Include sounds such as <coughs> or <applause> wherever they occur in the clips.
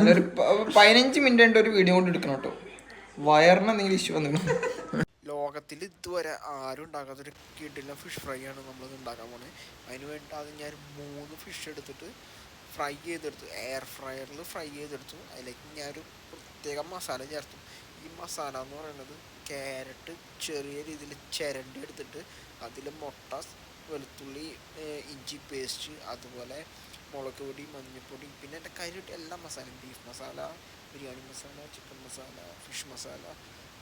അതൊരു പതിനഞ്ച് മിനിറ്റ് ഉണ്ട് ഒരു വീഡിയോ കൊണ്ട് എടുക്കണം കേട്ടോ. വയറിന് എന്തെങ്കിലും ഇഷ്യൂ വന്നിരുന്നു ലോകത്തിൽ ഇതുവരെ ആരും ഉണ്ടാക്കാത്തൊരു കിഡിലെ ഫിഷ് ഫ്രൈ ആണ് നമ്മൾ ഉണ്ടാക്കാൻ പോണത് അതിന് വേണ്ടി ആദ്യം ഞാൻ മൂന്ന് ഫിഷ് എടുത്തിട്ട് ഫ്രൈ ചെയ്തെടുത്തു. എയർ ഫ്രയറിൽ ഫ്രൈ ചെയ്തെടുത്തു. അതിലേക്ക് ഞാനൊരു പ്രത്യേക മസാല ചേർത്തു. ഈ മസാല എന്ന് പറയുന്നത് ക്യാരറ്റ് ചെറിയ രീതിയിൽ ചിരണ്ടി എടുത്തിട്ട് അതിൽ മുട്ട വെളുത്തുള്ളി ഇഞ്ചി പേസ്റ്റ് അതുപോലെ മുളക് പൊടി മഞ്ഞൾപ്പൊടി പിന്നെ എന്റെ കരിട്ട് എല്ലാ മസാലയും beef masala biryani masala chicken masala fish masala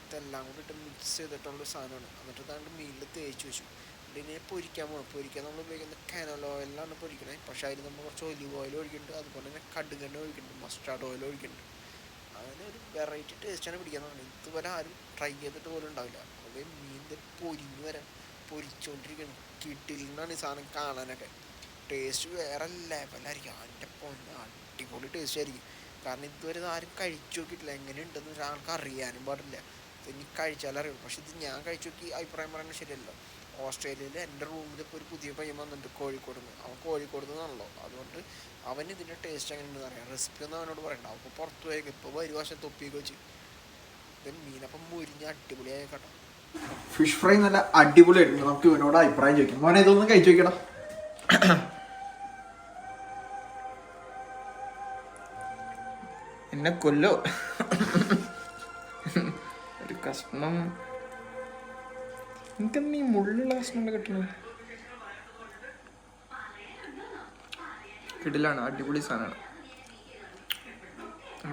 ഇതെല്ലാം കൂടി ഇട്ട് മിക്സ് ചെയ്തിട്ടുള്ള സാധനമാണ്. എന്നിട്ട് താണ്ട് മീനിൽ തേച്ച് വെച്ചു. ഇതിനെ പൊരിക്കാൻ പോകണം പൊരിക്കാൻ നമ്മൾ ഉപയോഗിക്കുന്ന കനൽ ഓയിലാണ് പൊരിക്കണേ. പക്ഷേ അതിൽ നമ്മൾ കുറച്ച് ഒലിവ് ഓയിൽ ഒഴിക്കുന്നുണ്ട്. അതുപോലെ തന്നെ കടുകെണ്ണ ഒഴിക്കുന്നുണ്ട്. മസ്റ്റാർഡ് ഓയിൽ ഒഴിക്കുന്നുണ്ട്. അങ്ങനെ ഒരു വെറൈറ്റി ടേസ്റ്റാണ് തുടങ്ങി ഇതുവരെ ആരും ട്രൈ ചെയ്തിട്ട് പോലും ഉണ്ടാവില്ല. അത് മീനിന്റെ പൊരിഞ്ഞ് വരാൻ പൊരിച്ചുകൊണ്ടിരിക്കണം കിട്ടില്ലെന്നാണ് ഈ സാധനം കാണാനൊക്കെ. ടേസ്റ്റ് വേറെ ലെവലായിരിക്കും അതിന്റെ പൊന്ന അടിപൊളി ടേസ്റ്റ് ആയിരിക്കും. കാരണം ഇതുവരെ ആരും കഴിച്ചു നോക്കിയിട്ടില്ല. എങ്ങനെയുണ്ടെന്ന് ഒരാൾക്ക് അറിയാനും പാടില്ല. ഇത് ഇനി കഴിച്ചാലേ അറിയുള്ളൂ. പക്ഷെ ഇത് ഞാൻ കഴിച്ചു നോക്കി അഭിപ്രായം പറയുന്നത് ശരിയല്ല ഓസ്ട്രേലിയയിൽ എന്റെ റൂമിൽ ഇപ്പോൾ ഒരു പുതിയ പയ്യൻ വന്നിട്ടുണ്ട് കോഴിക്കോട് നിന്ന് അവൻ കോഴിക്കോട് നിന്നാണല്ലോ അതുകൊണ്ട് അവൻ ഇതിന്റെ ടേസ്റ്റ് എങ്ങനെയുണ്ടെന്ന് അറിയാം. റെസിപ്പി ഒന്നും അവനോട് പറയണ്ട. അപ്പോൾ പുറത്ത് പോയേക്കും. ഇപ്പോൾ ഒരു വർഷം തൊപ്പിയൊക്കെ വെച്ച്. ഇത് മീനപ്പം മുരിഞ്ഞ് അടിപൊളിയായ കേട്ടോ. ഫിഷ് ഫ്രൈ നല്ല അടിപൊളിയായിട്ടുണ്ട്. നമുക്ക് ഇവനോട് അഭിപ്രായം ചോദിക്കാം. മോനെ ഇതൊന്നും കഴിച്ചു നോക്കണം <coughs> എന്നെ കൊല്ലോ. ഒരു കഷ്ണം. എനിക്കെന്താ ഈ മുള്ളുള്ള കഷ്ണം കിട്ടണത് കിടിലാണ് അടിപൊളി സാധനമാണ്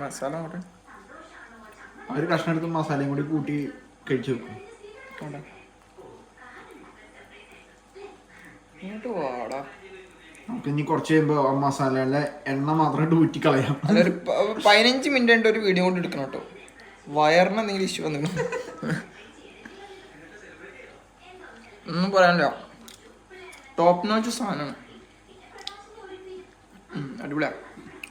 മസാല അവിടെ ഒരു കഷ്ണം എടുത്ത് മസാലയും കൂടി കൂട്ടി കഴിച്ചു വെക്കും. ഇങ്ങോട്ട് വാടാ. നമുക്ക് ഇനി കുറച്ച് കഴിയുമ്പോൾ ആ മസാലയുടെ എണ്ണ മാത്രമായിട്ട് ഊറ്റി കളയാം അതൊരു പതിനഞ്ച് മിനിറ്റ് ആയിട്ട് ഒരു വീഡിയോ കൊണ്ട് എടുക്കണം കേട്ടോ. വയറിന് എന്തെങ്കിലും ഇഷ്യൂ വന്നു ഒന്നും പറയാനില്ല. ടോപ്പ് നോച്ച് സാധനമാണ്. അടിപൊളിയാണ് അടിപൊളിയാ.